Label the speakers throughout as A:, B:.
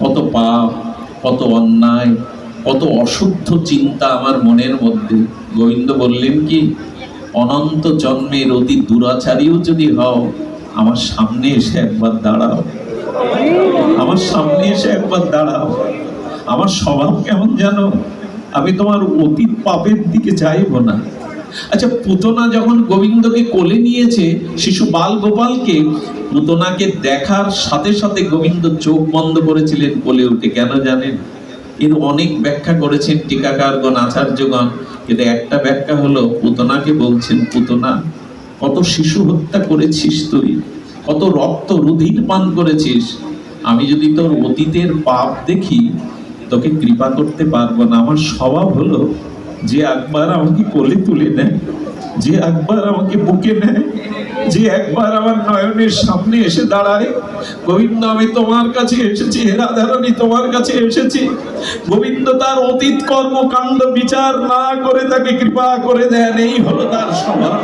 A: কত পাপ, কত অন্যায়, কত অশুদ্ধ চিন্তা আমার মনের মধ্যে। গোবিন্দ বললেন কি, অনন্ত জন্মের অতি দুরাচারীও যদি হও, আমার সামনে এসে একবার দাঁড়াও। আমার সামনে এসে একবার দাঁড়াও। আমার স্বভাব কেমন জানো? আমি তোমার অতীত পাপের দিকে চাইব না। আচ্ছা পুতনা যখন গোবিন্দকে কোলে নিয়েছে, শিশু বাল গোপালকে পুতনাকে দেখার সাথে সাথে গোবিন্দ চোখ বন্ধ করেছিলেন বলে উঠে কেন জানেন? এর অনেক ব্যাখ্যা করেছেন টিকাকারগণ, আচার্যগণ, কিন্তু একটা ব্যাখ্যা হলো, পুতনাকে বলছেন, পুতনা, কত শিশু হত্যা করেছিস তুই? কত রক্ত রুধির পান করেছিস? আমি যদি তোর অতীতের পাপ দেখি, তোকে কৃপা করতে পারব না। আমার স্বভাব হলো যে একবার আমাকে কোলে তুলে নেয়, যে একবার আমাকে বুকে নেয়, যে একবার আমার নয়নের সামনে এসে দাঁড়ায়, গোবিন্দ, আমি তোমার কাছে এসেছি, হে রাধারানী তোমার কাছে এসেছি। গোবিন্দ তার অতীত কর্মকাণ্ড বিচার না করে তাকে কৃপা করে দেন, এই হলো তার স্বভাব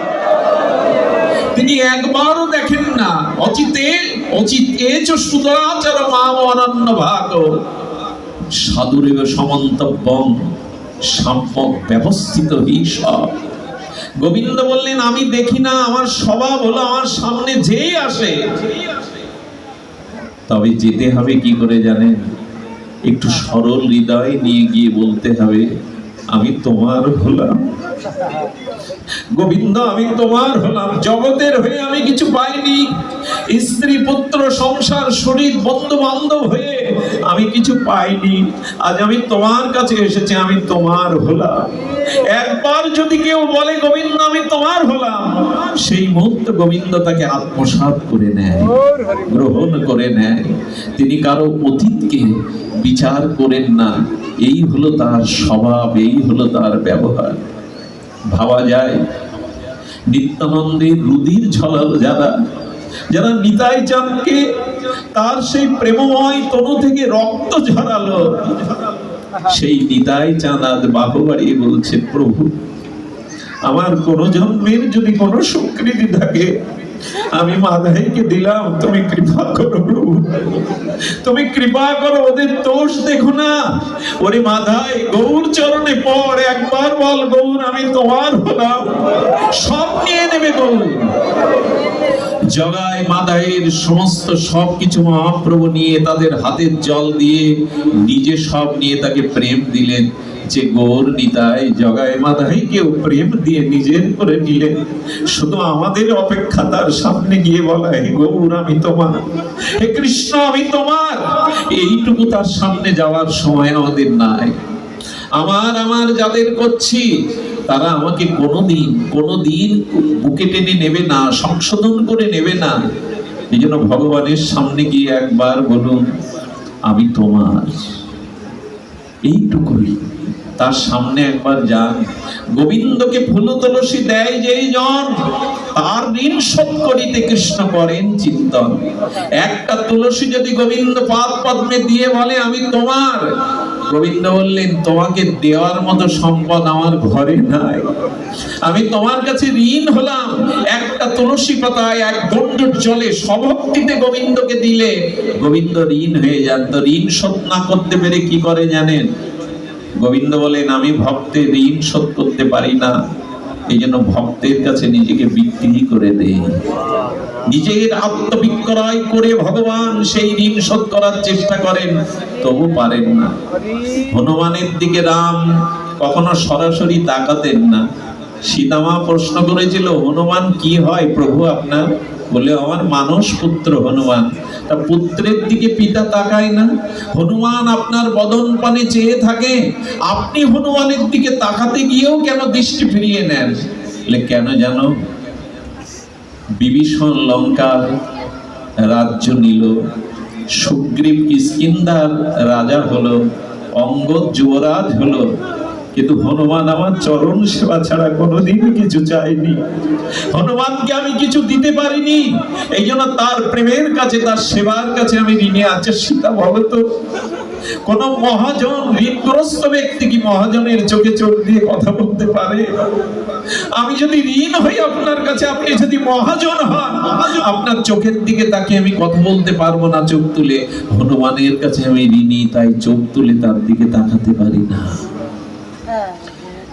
A: তিনি একবারও দেখেন না, অচিতে অচিতে চ সুদরাচার মাম অনন্য ভাগ সাধুরেব সমন্তব্যম সাম্যক ব্যবস্থিত হি গোবিন্দ বললেন, আমি দেখি না, আমার স্বভাব হলো আমার সামনে যেই আসে। তবে যেতে হবে কি করে জানেন? একটু সরল হৃদয় নিয়ে গিয়ে বলতে হবে, আমি তোমার হলাম। গোবিন্দ, আমি তোমার হলাম। জগতের হয়ে আমি কিছু পাইনি। স্ত্রী, পুত্র, সংসার, শরীর বন্ধু বান্ধব হয়ে আমি কিছু পাইনি। আজ আমি তোমার কাছে এসেছি, আমি তোমার হলাম। একবার যদি কেউ বলে, গোবিন্দ, আমি তোমার হলাম, সেই মুহূর্তে গোবিন্দ তাকে আত্মসাৎ করে নেয়, গ্রহণ করে নেয়। তিনি কারও অতীতকে বিচার করেন না। এই হলো তার স্বভাব, এই হলো তার ব্যবহার। ভাবা যায়, নিত্যানন্দের রুদির ঝলালো যারা যারা নিতাই চাঁদকে তার সেই প্রেমময় তনু থেকে রক্ত ঝরালো। সেই নিতাই চাঁদ আজ বাহু বাড়িয়ে বলছে, প্রভু, আমার কোন জন্মের যদি কোনো স্বীকৃতি থাকে, আমি মাধাইকে দিলাম, তুমি কৃপা করো প্রভু। তুমি কৃপা করো, ওদের দোষ দেখো না। ওরে মাধাই গৌর চরণে পর একবার বল গৌর, আমি তোমার হলাম। সব নিয়ে নেবে গৌর। জগায় মাদায়ের সমস্ত সব কিছু মহাপ্রভু নিয়ে তাদের হাতের জল দিয়ে নিজে সব নিয়ে তাকে প্রেম দিলেন যে গৌর নিতাই জগায় মাদাই কেউ প্রেম দিয়ে নিজের করে নিলেন। শুধু আমাদের অপেক্ষা তার সামনে গিয়ে বলা গৌর আমি তোমার, হে কৃষ্ণ আমি তোমার। এইটুকু তার সামনে যাওয়ার সময় আমাদের নাই। আমার আমার যাদের করছি তারা আমাকে কোনোদিন কোনোদিন বুকে টেনে নেবে না, সংশোধন করে নেবে না। এই জন্য ভগবানের সামনে গিয়ে একবার বলুন, আমি তোমার। এইটুকুই। তার সামনে একবার যান। গোবিন্দকে ফুল তুলসী দেয় যেই জন, তার ঋণ শোধ করিতে কৃষ্ণ করেন চিন্তন। একটা তুলসী যদি গোবিন্দ পাদ পদ্মে দিয়ে বলে, আমি তোমার। গোবিন্দ বললেন তোমাকে দেওয়ার মতো সম্পদ আমার ঘরে নাই। আমি তোমার কাছে ঋণ হলাম। একটা তুলসী পাতায় এক গন্ডুর জলে সভক্তিতে গোবিন্দকে দিলে। গোবিন্দ ঋণ হয়ে যান তো ঋণ শোধ না করতে পেরে কি করে জানেন? গোবিন্দ বলেন, আমি ভক্তের ঋণ শোধ করতে পারি না। এই জন্য ভক্তের কাছে নিজেকে বিক্রি করে দেয় নিজের আত্মবিক্রয় করে ভগবান সেই ঋণ শোধ করার চেষ্টা করেন, তবু পারেন না। হনুমানের দিকে রাম কখনো সরাসরি তাকাতেন না। সীতামা প্রশ্ন করেছিল, হনুমান, কি হয় প্রভু আপনার? বলে, আমার মানস পুত্র হনুমান। তা পুত্রের দিকে পিতা তাকায় না। হনুমান, আপনার বদন পানে চেয়ে থাকে। আপনি হনুমানের দিকে তাকাতে গিয়েও কেন দৃষ্টি ফিরিয়ে নেন? বলে, কেন জানো? বিভীষণ লঙ্কার রাজ্য নিল। সুগ্রীব কিষ্কিন্দার রাজা হলো। অঙ্গদ যুবরাজ হলো। কিন্তু হনুমান আমার চরণ সেবা ছাড়া কোনোদিন কিছু চাইনি। হনুমানকে আমি কিছু দিতে পারিনি। এই জন্য তার প্রেমের কাছে, তার সেবার কাছে আমি ঋণে আছে সীতা বলো তো। কোন মহাজন, ঋণগ্রস্ত ব্যক্তি কি মহাজনের চোখে চোখ দিয়ে কথা বলতে পারে? আমি যদি ঋণ হই আপনার কাছে, আপনি যদি মহাজন হন, আপনার চোখের দিকে তাকে আমি কথা বলতে পারব না, চোখ তুলে। হনুমানের কাছে আমি ঋণী, তাই চোখ তুলে তার দিকে তাকাতে পারি না।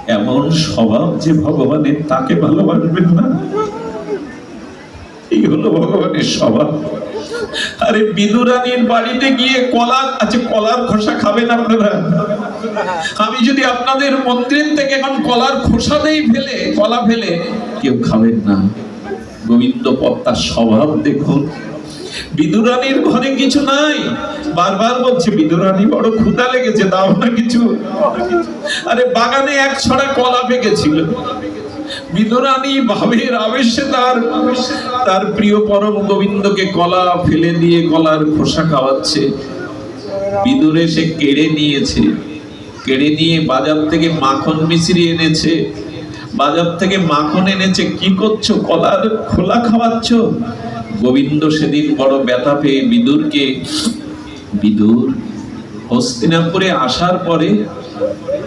A: এমন স্বভাব যে ভগবানের তাকে ভালোবাসবেন না। এই হলো ভগবানের স্বভাব। আরে বিদুরানির বাড়িতে গিয়ে কলার আছে কলার খোসা খাবেন আপনারা? আমি যদি আপনাদের মন্দির থেকে এখন কলার খোসা দেই ফেলে, কলা ফেলে, কেউ খাবেন না। গোবিন্দ পত্তার স্বভাব দেখুন। বিদুরানীর ঘরে কিছু নাই। বারবার বলছে বিদুরানী বড় ক্ষুধা লেগেছে, দাও না কিছু। আরে বাগানে এক ছড়া কলা পেকেছিল। বিদুরানী ভাবের আবেশে তার তার প্রিয় পরম গোবিন্দকে কলা ফেলে দিয়ে কলার খোসা খাওয়াচ্ছে। বিদুরে সে কেড়ে নিয়েছে, কেড়ে নিয়ে বাজার থেকে মাখন মিশ্রি এনেছে। বাজার থেকে মাখন এনেছে, কি করছ? কলার খোলা খাওয়াচ্ছ? গোবিন্দ সেদিন বড় ব্যথা পেয়ে বিদুরকে, বিদুর, হস্তিনাপুরে আসার পরে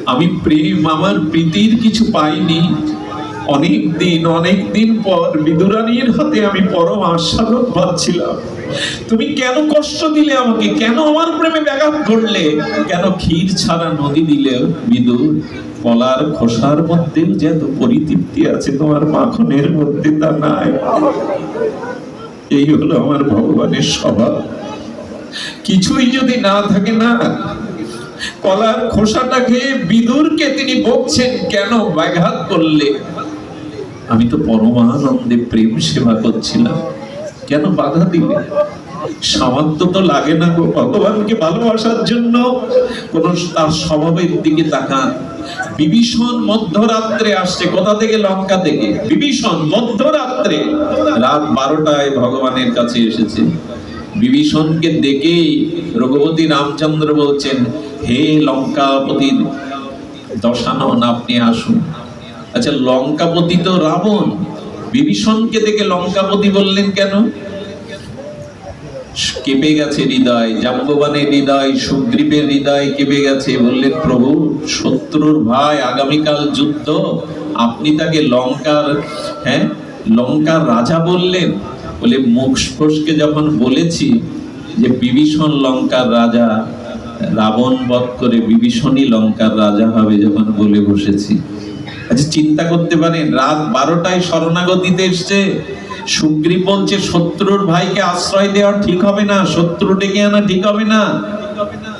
A: আমি প্রেম, আমার প্রীতির কিছু পাইনি। অনেক দিন অনেক দিন পর বিদুরানীর হাতে আমি পরম আস্বাদন পাচ্ছিলাম। তুমি কেন কষ্ট দিলে আমাকে? কেন আমার প্রেমে ব্যাঘাত করলে কেন ক্ষীর ছাড়া নদী দিলে বিদুর? কলার খোসার মধ্যেও যে পরিতৃপ্তি আছে তোমার মাখনের মধ্যে তা নাই। এই হলো আমার ভগবানের স্বভাব। কিছুই যদি না থাকে না, কলার খোসাটাকে বিদুরকে তিনি বকছেন, কেন ব্যাঘাত করলে? আমি তো পরমানন্দে প্রেম সেবা করছিলাম, কেন বাধা দিলে? সামান্ত তো লাগে না ভগবানকে ভালোবাসার জন্য। কোন তার স্বভাবের দিকে তাকান। বিভীষণ মধ্যরাত্রে আসছে। কোথা থেকে? লঙ্কা থেকে। বিভীষণ মধ্যরাত্রে। রাত বারোটায় ভগবানের কাছে এসেছে। বিভীষণকে দেখেই রঘুপতি রামচন্দ্র বলছেন, হে লঙ্কাপতির দশানন আপনি আসুন। আচ্ছা লঙ্কাপতি তো রাবণ। বিভীষণকে দেখে লঙ্কাপতি বললেন কেন? কেঁপে গেছে হৃদয়, জাম্ববানের হৃদয়, সুগ্রীবের হৃদয় কেঁপে গেছে। বললেন, প্রভু, শত্রুর ভাই আগামীকাল যুদ্ধ। আপনি তাকে লঙ্কার হ্যাঁ লঙ্কার রাজা বললেন? বলে মুখ ফসকে যখন বলেছি যে, বিভীষণ লঙ্কার রাজা, রাবণ বধ করে বিভীষণই লঙ্কার রাজা হবে, যখন বলে বসেছি। আচ্ছা চিন্তা করতে পারেন, রাত বারোটায় শরণাগতিতে এসছে। সুগ্রীব বলছে শত্রুর ভাইকে আশ্রয় দেওয়া ঠিক হবে না শত্রু ডেকে আনা ঠিক হবে না।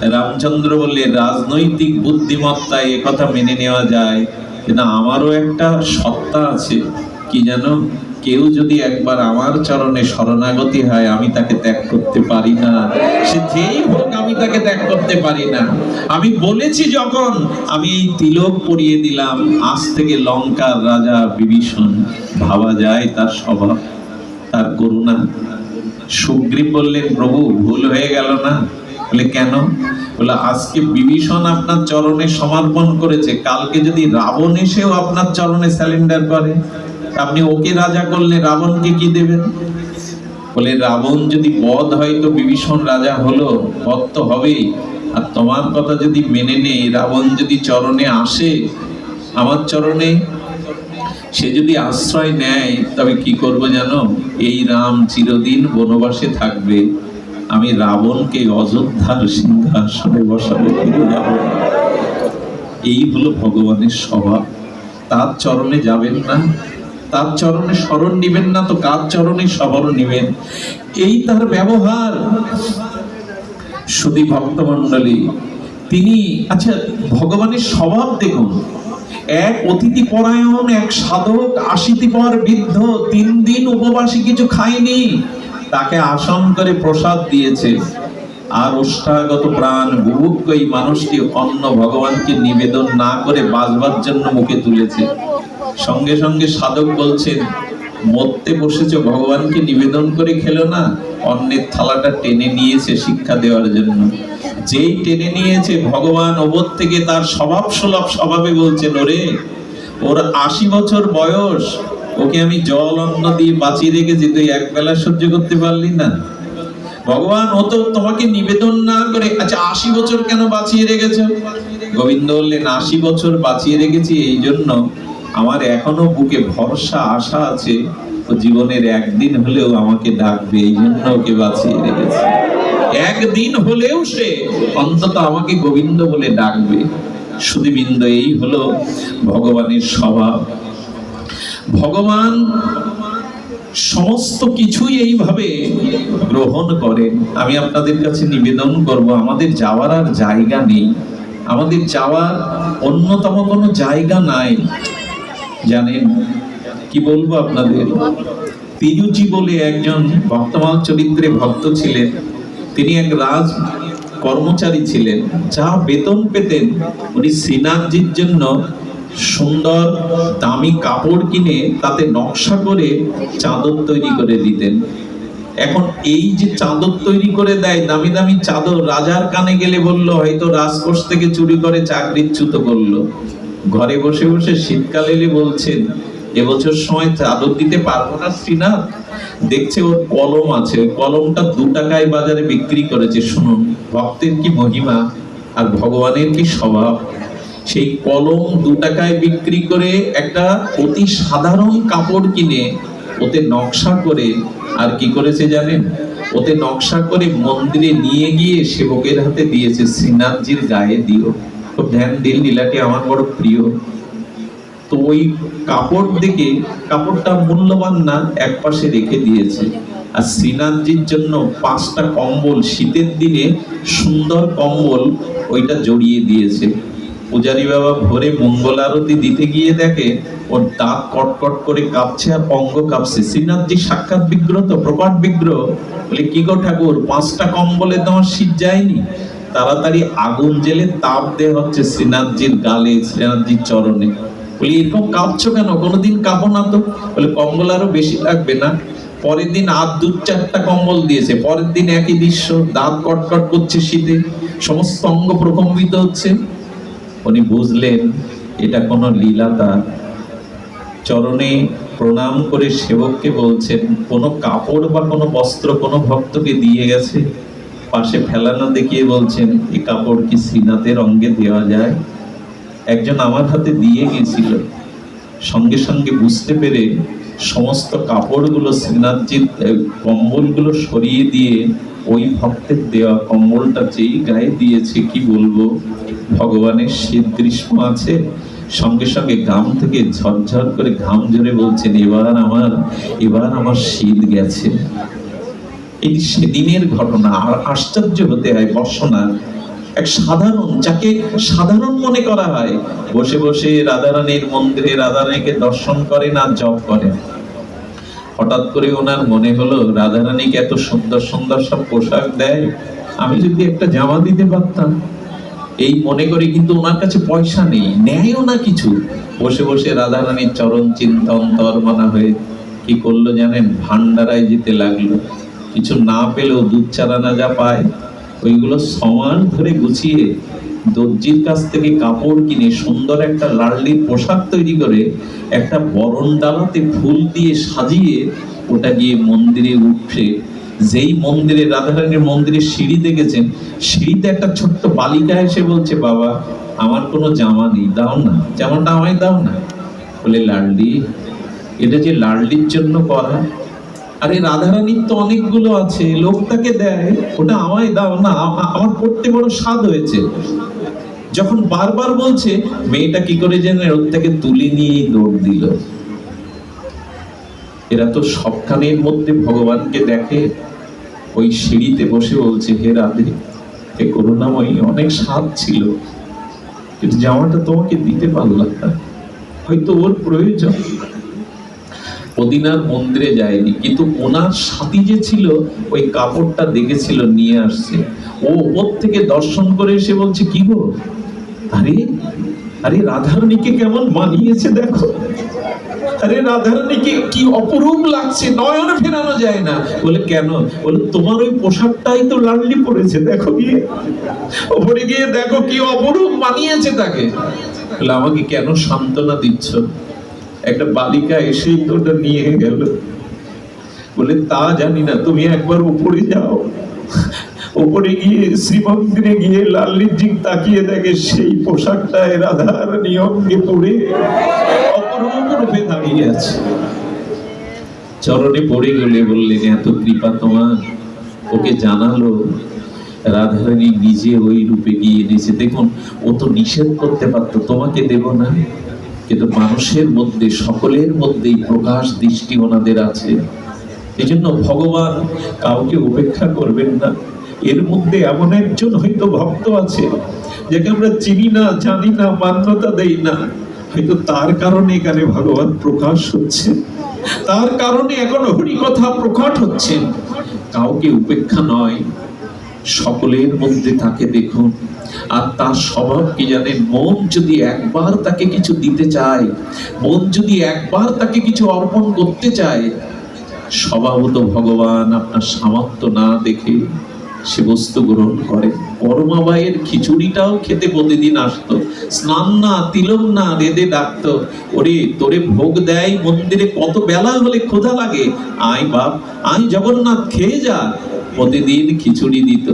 A: রামচন্দ্র বললে, রাজনৈতিক বুদ্ধিমত্তায় কথা মেনে নেওয়া যায়। কিন্তু আমারও একটা সত্তা আছে। কি জানো? কেউ যদি একবার আমার চরণে শরণাগতি হয়, আমি তাকে ত্যাগ করতে পারি না। সে যেই হোক, আমি তাকে ত্যাগ করতে পারি না। আমি বলেছি যখন, আমি এই তিলক পরিয়ে দিলাম। আজ থেকে লঙ্কার রাজা বিভীষণ। ভাবা যায় তার স্বভাব। তার করুণা। সুগ্রীব বললেন, প্রভু, ভুল হয়ে গেল না? বলে, কেন? বলে, আজকে বিভীষণ আপনার চরণে সমর্পণ করেছে। কালকে যদি রাবণ এসেও আপনার চরণে স্যালেন্ডার করে আপনি ওকে রাজা করলে রাবণকে কি দেবেন? বলে, রাবণ যদি বধ হয় তো বিভীষণ রাজা হলো, বধ তো হবেই। আর তোমার কথা যদি মেনে নেই, রাবণ যদি চরণে আসে, আমার চরণে সে যদি আশ্রয় নেয়, তবে কি করব জানো? এই রাম চিরদিন বনবাসে থাকবে। আমি রাবণকে অযোধ্যার সিংহাসনে বসাবো, ফিরে যাব। এই হলো ভগবানের স্বভাব। তার চরণে যাবেন না। তার চরণে স্মরণ নিবেন না, তো কার চরণে স্মরণ নিবেন? এই তার ব্যবহার। সুদী ভক্তমণ্ডলী, তিনি আচ্ছা ভগবানের স্বভাব দেখুন। এক অতিথি পরায়ণ, এক সাধক, আশিতি পর বৃদ্ধ, তিন দিন উপবাসী, কিছু খায়নি। তাকে আসন করে প্রসাদ দিয়েছে। আর অষ্টাগত প্রাণ বুভুক্ষ এই মানুষটি অন্য ভগবানকে নিবেদন না করে বাঁচবার জন্য মুখে তুলেছে। সঙ্গে সঙ্গে সাধক বলছেন মরতে বসেছে, ভগবানকে নিবেদন করে খেলো না? অন্যের থালাটা টেনে নিয়েছে শিক্ষা দেওয়ার জন্য। যেই টেনে নিয়েছে, ভগবান ওপর থেকে তার স্বভাব সুলভ স্বভাবে বলছেন ওরে ওর আশি বছর বয়স। ওকে আমি জল, অন্ন দিয়ে বাঁচিয়ে রেখেছি তুই এক বেলা সহ্য করতে পারলি না। ভগবান, ও তো তোমাকে নিবেদন না করে আচ্ছা আশি বছর কেন বাঁচিয়ে রেখেছ? গোবিন্দ বললেন, আশি বছর বাঁচিয়ে রেখেছি এই জন্য আমার এখনও বুকে ভরসা, আশা আছে জীবনের একদিন হলেও আমাকে ডাকবে, এই জন্য ওকে বাঁচিয়ে রেখেছে। একদিন হলেও সে অন্তত আমাকে গোবিন্দ বলে ডাকবে। সুদীবৃন্দ এই হলো ভগবানের স্বভাব। ভগবান সমস্ত কিছুই এইভাবে গ্রহণ করেন। আমি আপনাদের কাছে নিবেদন করব, আমাদের যাওয়ার আর জায়গা নেই। আমাদের যাওয়ার অন্যতম কোনো জায়গা নাই। জানেন? কি বলব আপনাদের? তিরুচি বলে একজন ভক্তমাল চরিত্রে ভক্ত ছিলেন। তিনি এক রাজ কর্মচারী ছিলেন। যা বেতন পেতেন। উনি শ্রীনাথজির জন্য সুন্দর, দামি কাপড় কিনে তাতে নকশা করে চাদর তৈরি করে দিতেন। এখন এই যে চাদর তৈরি করে দেয়, দামি দামি চাদর, রাজার কানে গেলে বলল, হয়তো রাজকোষ থেকে চুরি করে চাকরিচ্যুত করল। ঘরে বসে বসে শীতকাল এলে বলছেন, এবছর সময় চাদর দিতে পারব না শ্রীনাথ। দেখছে ওর কলম আছে, ওই কলমটা দু টাকায় বাজারে বিক্রি করেছে। শুনুন, ভক্তের কি মহিমা আর ভগবানের কি স্বভাব? সেই কলম দু টাকায় বিক্রি করে একটা অতি সাধারণ কাপড় কিনে ওতে নকশা করে, আর কি করেছে জানেন? ওতে নকশা করে মন্দিরে নিয়ে গিয়ে সেবকের হাতে দিয়েছে। শ্রীনাথজির গায়ে দিও। ধ্যান দিল লীলাটি আমার বড় প্রিয়। তো ওই কাপড় দেখে, কাপড়টা মূল্যবান না এক পাশে রেখে দিয়েছে। আর শ্রীনাথজির জন্য পাঁচটা কম্বল, শীতের দিনে সুন্দর কম্বল ওইটা জড়িয়ে দিয়েছে। পূজারী বাবা ভোরে মঙ্গল আরতি দিতে গিয়ে দেখে, ওর দাঁত কটকট করে কাঁপছে আর অঙ্গ কাঁপছে। শ্রীনাথজি সাক্ষাৎ বিগ্রহ তো, প্রকট বিগ্রহ। বলে, কি গো ঠাকুর, পাঁচটা কম্বলে তোমার শীত যায়নি? তাড়াতাড়ি আগুন জেলে তাপ দেওয়া হচ্ছে শ্রীনাথজির গালে শ্রীনাথজির চরণে। বলি, এরকম কাঁপছো কেন? কোনোদিন কাঁপো না তো? বলে, কম্বল আরও বেশি লাগবে না। পরের দিন আর দু চারটা কম্বল দিয়েছে। পরের দিন একই দৃশ্য, দাঁত কটকট করছে শীতে। সমস্ত অঙ্গ প্রকম্পিত হচ্ছে। উনি বুঝলেন, এটা কোনো লীলা তার। চরণে প্রণাম করে সেবককে বলছেন, কোনো কাপড় বা কোনো বস্ত্র কোনো ভক্তকে দিয়ে গেছে? পাশে ফেলানো দেখিয়ে বলছেন এই কাপড় কি শ্রীনাথের অঙ্গে দেওয়া যায়? একজন আমার হাতে দিয়ে গেছিল সঙ্গে সঙ্গে বুঝতে পেরে সমস্ত কাপড়গুলো আহ, কম্বলগুলো সরিয়ে দিয়ে ওই ভক্তের দেওয়া কম্বলটা যেই গায়ে দিয়েছে কি বলব? ভগবানের শীত গ্রীষ্ম আছে। সঙ্গে সঙ্গে ঘাম থেকে ঝরঝর করে ঘাম ঝরে বলছেন এবার আমার এবার আমার শীত গেছে। এই সেদিনের ঘটনা আর আশ্চর্য হতে হয় বর্ষনা। এক সাধারণ, যাকে সাধারণ মনে করা হয়, বসে বসে রাধারানীর মন্দিরে রাধারানীকে দর্শন করেন আর জপ করেন। হঠাৎ করে ওনার মনে হলো, রাধারানীকে এত সুন্দর সুন্দর সব পোশাক দেয়, আমি যদি একটা জামা দিতে পারতাম। এই মনে করে কিন্তু ওনার কাছে পয়সা নেই, নেয়ও না কিছু। বসে বসে রাধারানীর চরণ চিন্তন তরমানা হয়ে, কি করল জানেন? ভান্ডারায় যেতে লাগল। কিছু না পেলেও দুধ চারানা যা পায়, ওইগুলো সমান ধরে গুছিয়ে দর্জির কাছ থেকে কাপড় কিনে সুন্দর একটা লাল্লির পোশাক তৈরি করে একটা বরণ ডালাতে ফুল দিয়ে সাজিয়ে ওটা গিয়ে মন্দিরে উঠে। যেই মন্দিরে, রাধারানীর মন্দিরে সিঁড়ি দেখেছেন, সিঁড়িতে একটা ছোট্ট বালিকা এসে বলছে, বাবা, আমার কোনো জামা নেই, দাও না, জামাটা আমায় দাও না। বলে, লাডলি, এটা যে লাডলির জন্য করা আরে রাধারানীর তো অনেকগুলো আছে লোকটাকে দেয়, ওটা আমায় দাও, না আমার পড়তে বড় স্বাদ হয়েছে। যখন বারবার বলছে, মেয়েটা কি করে যেন ওর থেকে তুলে নিয়ে দৌড় দিল। এরা তো সবখানের মধ্যে ভগবানকে দেখে। ওই সিঁড়িতে বসে বলছে, হে রাধে হে করুণাময়ী, অনেক স্বাদ ছিল, কিন্তু জামাটা তোমাকে দিতে পারলাম না। হয়তো ওর প্রয়োজন। ওদিনার মন্দিরে যায়নি। কিন্তু ওনার সাথী যে ছিল, ওই কাপড়টা দেখেছিল, নিয়ে আসছে। ও ওর থেকে দর্শন করে এসে বলছে, কি গো? আরে আরে রাধারানীকে কেমন মানিয়েছে দেখো। আরে রাধারানীকে কি অপরূপ লাগছে, নয়ন ফেরানো যায় না। বলে, কেন? বলে, তোমার ওই পোশাকটাই তো লাডলি পড়েছে দেখো গিয়ে। ওপরে গিয়ে দেখো কি অপরূপ মানিয়েছে তাকে। বলে, আমাকে কেন সান্ত্বনা দিচ্ছ? একটা বালিকা এসেই তো ওটা নিয়ে গেল। বলে, তা জানি না, তুমি একবার উপরে যাও।
B: ওপরে গিয়ে শ্রীমন্দিরে গিয়ে লাল্লিজি তাকিয়ে দেখে, সেই পোশাকটায় রাধার নিয়মকে পড়ে অপরূপ রূপে দাঁড়িয়ে আছে।
A: চরণে পড়ে গেলে বললেন, এত কৃপা তোমার। ওকে জানালো, রাধারানী নিজে ওই রূপে গিয়ে এনেছে দেখুন, ও তো নিষেধ করতে পারতো, তোমাকে দেব না? কিন্তু মানুষের মধ্যে, সকলের মধ্যেই প্রকাশ, দৃষ্টি ওনাদের আছে। এই জন্য ভগবান কাউকে উপেক্ষা করবেন না।
B: এর মধ্যে এমন একজন হয়তো ভক্ত আছে, যাকে আমরা চিনি না, জানি না, মান্যতা দেই না। হয়তো তার কারণে এখানে ভগবান প্রকাশ হচ্ছে। তার কারণে এখন হরি কথা প্রকট হচ্ছে।
A: কাউকে উপেক্ষা নয়। সকলের মধ্যে তাকে দেখুন। আর তার স্বভাব কি জানেন মন যদি একবার তাকে কিছু দিতে চায়, মন যদি একবার তাকে কিছু অর্পণ করতে চায়, স্বভাবত ভগবান আপনার সামর্থ্য না দেখে সে বস্তু গ্রহণ করে। পরমাবাইয়ের খিচুড়িটাও খেতে প্রতিদিন আসতো। স্নান না, তিলক না রেদে ডাকতো। ওরে, তোরে ভোগ দেয় মন্দিরে কত বেলা হলে ক্ষুধা লাগে। আয় বাপ, আয় জগন্নাথ, খেয়ে যা। প্রতিদিন খিচুড়ি দিত।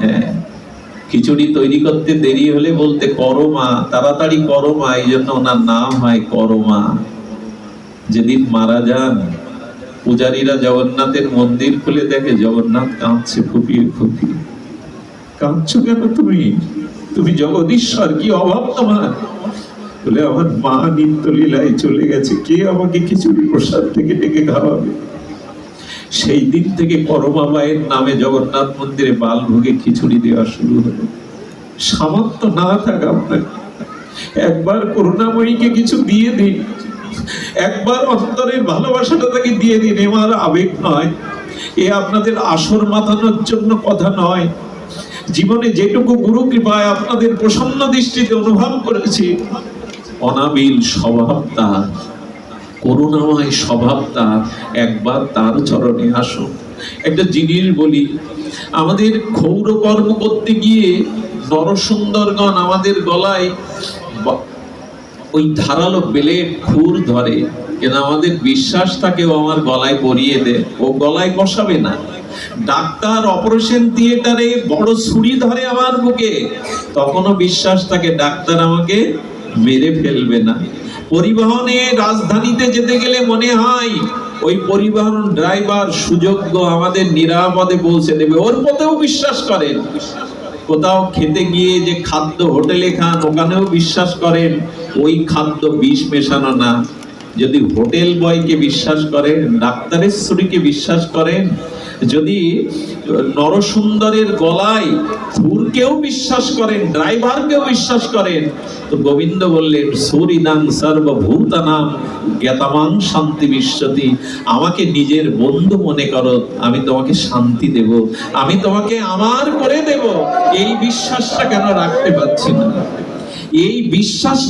A: হ্যাঁ খিচুড়ি তৈরি করতে দেরি হলে বলতে করমা, তাড়াতাড়ি করমা এই জন্য ওনার নাম হয় করমা। যেদিন মারা যান, পূজারীরা জগন্নাথের মন্দির খুলে দেখে জগন্নাথ কাঁদছে, ফুপিয়ে ফুপিয়ে।
B: কাঁদছো কেন তুমি? তুমি জগদীশ্বর, কি অভাব তোমার? বলে, আমার মা নিত্য লীলায় চলে গেছে, কে আমাকে খিচুড়ি প্রসাদ থেকে ডেকে খাওয়াবে?
A: সেই দিন থেকে করমা মায়ের নামে জগন্নাথ মন্দিরে বাল ভোগে খিচুড়ি দেওয়া শুরু হলো।
B: সামর্থ্য না থাকা আপনার। একবার করুণাময়ীকে কিছু দিয়ে দিন। একবার অন্তরের ভালোবাসাটা তাকে দিয়ে দিন। এ আমার আবেগ নয়। এ আপনাদের আসর মাথানোর জন্য কথা নয়। জীবনে যেটুকু গুরু কৃপায় আপনাদের প্রসন্ন দৃষ্টিতে অনুভব করেছি
A: অনাবিল স্বভাব করুণাময় স্বভাব তার, একবার তার চরণে আসুন একটা জিনিস বলি, আমাদের ক্ষৌর কর্ম করতে গিয়ে নরসুন্দরগণ আমাদের গলায় ওই ধারালো বেলের খুর ধরে কেন আমাদের বিশ্বাস ও আমার গলায় পরিয়ে দে ও গলায় বসাবে না। ডাক্তার অপারেশন থিয়েটারে বড় ছুরি ধরে আমার বুকে। তখনও বিশ্বাস থাকে, ডাক্তার আমাকে মেরে ফেলবে না। পরিবহনে রাজধানীতে যেতে গেলে মনে হয় ওই পরিবহন ড্রাইভার সুযোগ্য আমাদের নিরাপদে পৌঁছে দেবে। ওর পথেও বিশ্বাস করেন। কোথাও খেতে গিয়ে যে খাদ্য হোটেলে খান, ওখানেও বিশ্বাস করেন, ওই খাদ্য বিষ মেশানো না। যদি হোটেল বয়কে বিশ্বাস করেন ডাক্তারের স্ত্রীকে বিশ্বাস করেন যদি নরসুন্দরের গলায় সুরকেও বিশ্বাস করেন, ড্রাইভারকেও বিশ্বাস করেন, তো গোবিন্দ বললেন সুরিদাং সর্বভূতানাম জ্ঞাতামাং শান্তি বিশ্বতি। আমাকে নিজের বন্ধু মনে করো, আমি তোমাকে শান্তি দেব, আমি তোমাকে আমার করে দেব। এই বিশ্বাসটা কেন রাখতে পারছি না? এই বিশ্বাস